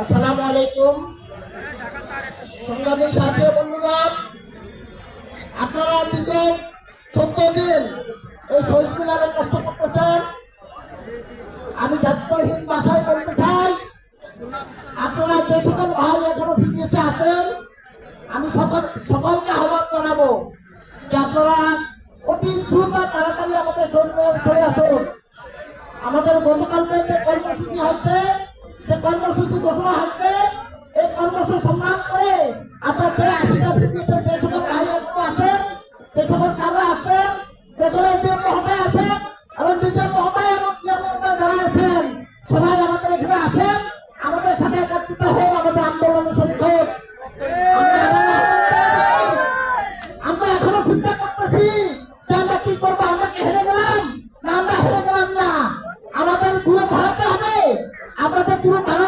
আসসালামু আলাইকুম। সংগ্রামী সাথী বন্ধুগণ, আপনারা দীর্ঘ চোদ্দ দিন এই শহীদ কষ্ট করতেছেন। আমি দায়িত্বহীন ভাষায় বলতে চাই। আপনারা যে সকল ভাই এখনও আছেন, আমি সকল সকলকে আহ্বান জানাব যে আপনারা অতি দ্রুত তাড়াতাড়ি আমাদের শহীদ মিনারে চলে আসুন। আমাদের গতকালকে যে সকল চালু আছেন যে এবং মহোদয় এবং যারা আছেন। সবাই আমাদের এখানে আসেন আমাদের সাথে একত্রিত হোক আমাদের আন্দোলনে শরীর হোক আমরা এখনও। চিন্তা করতেছি যে আমরা কি করব আমরা কি হেরে গেলাম। না আমরা হেরে গেলাম না। আমাদের দূরে ধরাতে হবে। আমাদের দূরে ধরাতে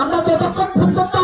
আমরা যতক্ষণ পর্যন্ত